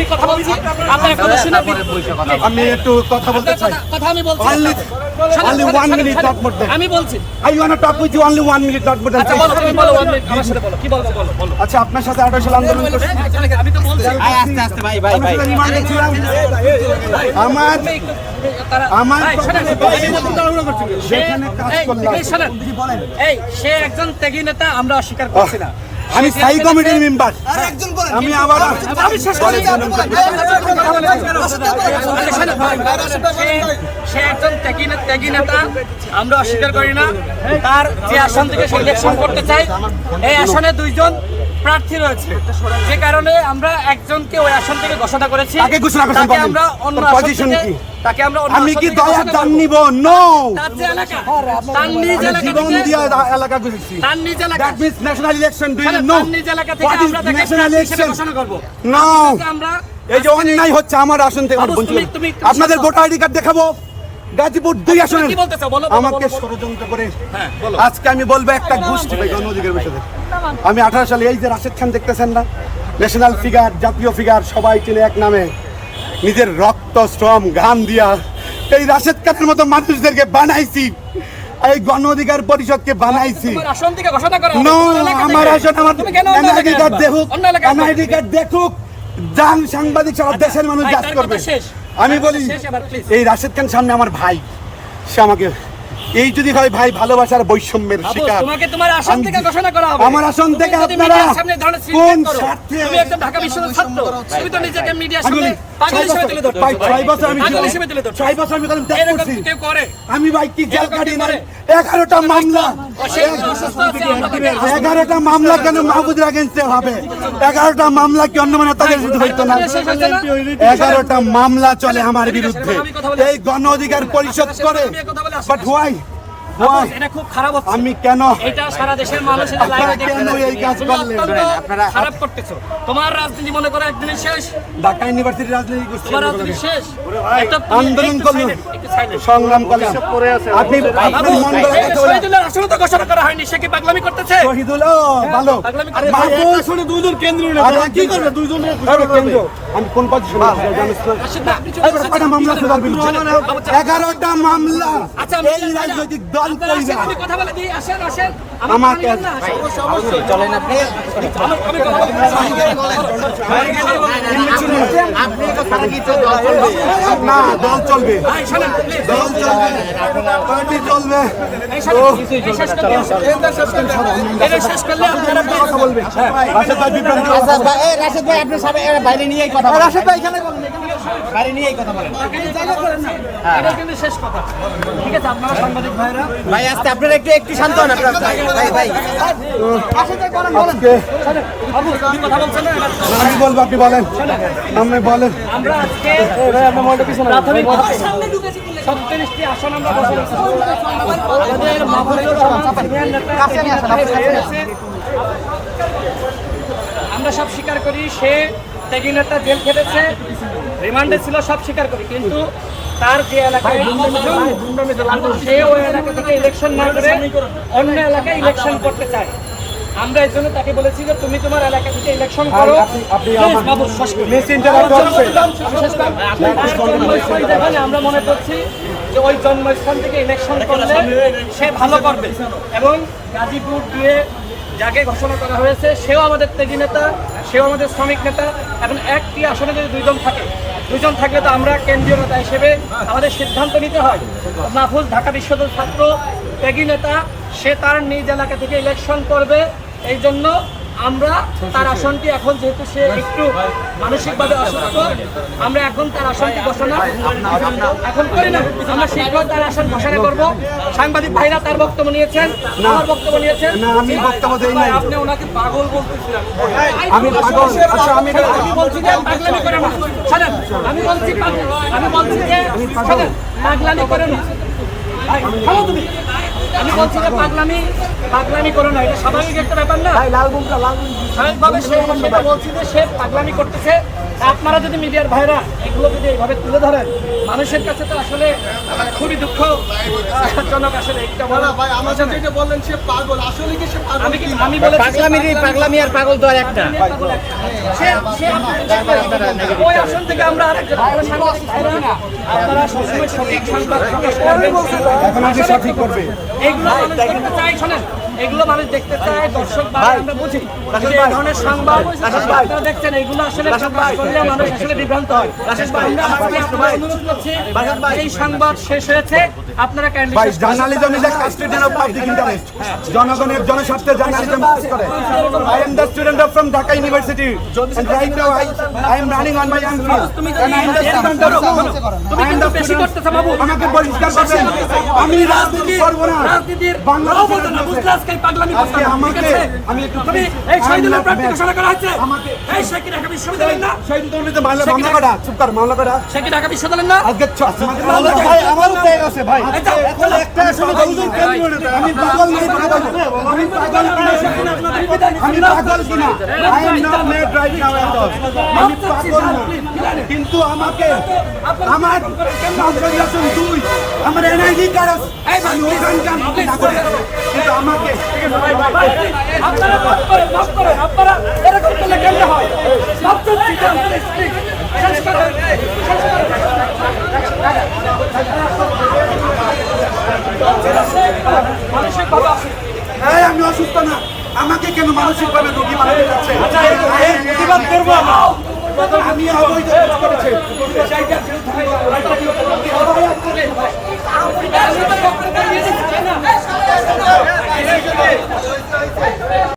আমি কথা বলছি। আপনার কথা শুনে আমি একটু কথা বলতে চাই। কথা- আমি বলছি। Only- শোনেন, only শোনেন, one minute, not more than- আমি বলছি। I want talk with you only one minute not more আচ্ছা বলো তুমি বলো one minute, আমার সাথে বলো। কি বলব বলো বলো। আচ্ছা আপনার সাথে আঠারো সাল আন্দোলন করছি। আমি তো বলছি। আস্তে আস্তে ভাই ভাই ভাই। রিমান্ডে ছিলাম আমার আমার এই, শোনেন, কাজ করলাম। এই সে একজন ত্যাগী নেতা আমরা অস্বীকার করছি না। আমি সাই স্থায়ী কমিটির মেম্বার। আমি আবার আমি শেষ করি। সে- সে একজন ত্যাগী ত্যাগী নেতা। আমরা অস্বীকার করি না। তার যে আসন থেকে সে ইলেকশন করতে চাই। এই আসনে দুইজন প্রার্থী রয়েছে। যে কারণে আমরা একজনকে ওই আসন থেকে ঘোষণা করেছি। তাকে ঘোষণা করেছেন তাকে আমরা অন্য থেকে- কি? তাকে আমরা অন্য আমি আসন কি দয়া দান নিব নো তার যে এলাকা। তার নিজ এলাকা জীবন থেকে- দিয়ে এলাকা গুছিয়েছি তার নিজ এলাকা that means national election do you know তার নিজ এলাকা থেকে আমরা তাকে ন্যাশনাল ইলেকশন ঘোষণা করব। নো আমরা এই যে অন্যায় হচ্ছে আমার আসন থেকে বঞ্চিত। আপনাদের। ভোটার আইডি কার্ড দেখাবো। গাজীপুর দুই? বলো, বলো, আমাকে। ষড়যন্ত্র করে হ্যাঁ, আজকে আমি বলব একটা গোষ্ঠী ভাই গণ বিষয়ে। আমি আঠারো সালে এই যে রাশেদ খান দেখতেছেন না ন্যাশনাল ফিগার জাতীয় ফিগার সবাই চিনে এক নামে নিজের রক্ত শ্রম ঘাম দিয়া এই রাশেদ খানের মতো মানুষদেরকে বানাইছি। এই গণ অধিকার পরিষদকে বানাইছি। আসন আমার। আসন আমার তুমি কেন এনআইডি কার্ড দেখুক এনআইডি কার্ড দেখুক যান সাংবাদিক সারা দেশের মানুষ ভাই, করবে। শেষ। আমি বলি। এই রাশেদ খান সামনে আমার ভাই। সে আমাকে এই যদি হয় ভাই ভালোবাসার বৈষম্যের শিকার। তোমাকে তোমার আসন আমি- থেকে ঘোষণা করা হবে। আমার আসন থেকে আপনারা কোন স্বার্থে তুমি একজন ঢাকা বিশ্ববিদ্যালয়ের ছাত্র। তুমি তো নিজেকে মিডিয়ার সামনে পাগল হিসেবে তুলে ধরছো ভাই, ছয় বছর আমি পাগল হিসেবে তুলে ধরছো। ছয় বছর আমি কলম ত্যাগ এরকম করছি। কেউ করে? আমি ভাই কি জেল কাটি করে? এগারোটা মামলা। এগারোটা মামলা কেন মাহবুদের আগেন্সে হবে এগারোটা মামলা কি অন্য মানে বিরুদ্ধে হইতো না? এগারোটা মামলা চলে আমার বিরুদ্ধে। এই গণ অধিকার পরিষদ করে বাট হোয়াই এটা খুব খারাপ হচ্ছে। আমি কেন? এটা সারা দেশের মানুষ এটা লাইভে দেখতে এই কাজ করলেন? আপনারা- খারাপ করতেছো। তোমার রাজনীতি মনে করো একদিনের শেষ। ঢাকা ইউনিভার্সিটি রাজনীতি করছি। তোমার রাজনীতি শেষ। একটা আন্দোলন করলেন। সংগ্রাম করলেন আপনি আপনি মন গড়া কথা বলেন আসলে তো ঘোষণা করা হয়নি সে কি পাগলামি করতেছে? শহীদুল ভালো। পাগলামি করে- দুইজন কেন্দ্রীয় আর কি করবে? দুইজন আমি কোন পজিশনে আছি মামলা আছে তার বিরুদ্ধে? এগারোটা মামলা। আচ্ছা, এই রাজনৈতিক দল আপনারা আসেন, কইরা। কথা বলে দিই, আসেন, আসেন। আমার আমাকে- পানি দেন না, আসেন। চলেন আপনি। আমি- আমি কথা বলি। আপনি কথা কিছু দল চলবে। না দল চলবে। ভাই, শোনেন, please। দল চলবে। পার্টি চলবে এই শোনেন, এই শেষ করলে- এটা শেষ করলে আপনারা কথা বলবে রাশেদ ভাই আচ্ছা রাশেদ ভাই আপনি সবাই বাইরে নিয়েই কথা রাশেদ ভাই এখানে বাইরে নিয়েই কথা বলেন। এটা কিন্তু শেষ কথা। ঠিক আছে আপনারা সাংবাদিক ভাইরা। ভাই আস্তে আপনারা একটু একটু শান্ত হন আপনারা। ভাই ভাই আজকে আমি বলব আপনি বলেন। আপনি বলেন। আমরা আজকে প্রাথমিক সত্তরিশটি আসন আমরা আমাদের মাহবুবুর সব স্বীকার করি সে ত্যাগী নেতা জেল খেটেছে। রিমান্ডে ছিল সব স্বীকার করি কিন্তু তার যে এলাকায় সে ওই এলাকা থেকে ইলেকশন না করে। অন্য এলাকায় ইলেকশন করতে চায়। আমরা এই জন্য তাকে বলেছি যে তুমি তোমার এলাকা থেকে ইলেকশন করো। আমরা মনে করছি যে ওই জন্মস্থান থেকে ইলেকশন করলে সে ভালো করবে। এবং গাজীপুর দিয়ে যাকে ঘোষণা করা হয়েছে, সেও আমাদের তেজি নেতা, সেও আমাদের শ্রমিক নেতা এখন একটি আসনে যদি দুইজন থাকে দুজন থাকলে তো আমরা কেন্দ্রীয় নেতা হিসেবে আমাদের সিদ্ধান্ত নিতে হয়। মাহফুজ ঢাকা বিশ্ববিদ্যালয়ের ছাত্র, ত্যাগী নেতা, সে তার নিজ এলাকা থেকে ইলেকশন করবে এই জন্য আমরা তার আসনটি এখন যেহেতু সে একটু মানসিকভাবে অসুস্থ আমরা এখন তার আসনটি ঘোষণা এখন করি না আমরা শীঘ্র তার আসন ঘোষণা করব। সাংবাদিক ভাইরা তার বক্তব্য নিয়েছেন আমার বক্তব্য নিয়েছেন। না আমি বক্তব্য দেই নাই। আপনি ওনাকে পাগল বলতেছিলেন আমি পাগল আচ্ছা আমি আমি বলছি যে পাগলামি করে না। শোনেন আমি বলছি আমি বলছি যে শোনেন পাগলামি করে না। ভাই, তুমি। আমি বলছি যে পাগলামি পাগলামি করো না এটা স্বাভাবিক একটা ব্যাপার না। স্বাভাবিকভাবে সে বলছি যে সে পাগলামি করতেছে। আপনারা যদি মিডিয়ার ভাইরা এগুলো যদি এইভাবে তুলে ধরেন মানুষের কাছে তো আসলে মানে খুবই দুঃখজনক আসলে একটা বলা ভাই আমাদের যেটা বললেন সে পাগল আসলে কি সে পাগল আমি আমি বলে পাগলামি পাগলামি আর পাগল তো আর একটা ওই আসন থেকে আমরা আরেকজন আপনারা সাংবাদিক ভাইরা, আপনারা সবসময় সঠিক সংবাদ এখন সঠিক করবে এগুলো মানুষ দেখতে চায় শোনেন এগুলো মানুষ দেখতে চায় দর্শক আমরা বুঝি। এই ধরনের সংবাদ আপনারা দেখছেন এগুলো আসলে করলে মানুষ আসলে বিভ্রান্ত হয়। আমরা আজকে আপনাদের অনুরোধ করছি এই সংবাদ শেষ হয়েছে আপনারা। Journalism is of public interest জনগণের জনস্বার্থে জার্নালিজম কাজ করে। I am the student of from Dhaka university and right now I I am running on my own field তুমি যদি এরকম করো, তুমি কিন্তু বেশি করতেছো বাবু। আমাকে পরিষ্কার করবেন আমি রাজনীতি করব না। রাজনীতির বাংলাদেশের বলতে না বুঝলে আজকে পাগলামি করতে আমাকে আছে? আমি একটু তুমি এই শহীদুলের প্রার্থী. ঘোষণা করা হয়েছে আমাকে- এই কি ঢাকা বিশ্ববিদ্যালয়ের না? শহীদ তৌহিদে মামলা মামলা করা চুপ কর মামলা করা। কি ঢাকা বিশ্ববিদ্যালয়ের না? আজকে ভাই আমার উঠে গেছে ভাই। আচ্ছা, এখন একটা শুনে বহুজন কেন বলে? আমি পাগল নাই পাগল আমি পাগল কিনা আমি পাগল কিনা? I am not mad right now at all আমি পাগল না। কিন্তু আমাকে আমার কনফিগারেশন দুই। আমার এনআইডি কার্ড আছে। আমি ওখান কাম না করে কিন্তু আমাকে আপনারা মাফ করেন, মাফ করেন, আপনারা এরকম করলে কেমনে হয়? মাফ চাচ্ছি,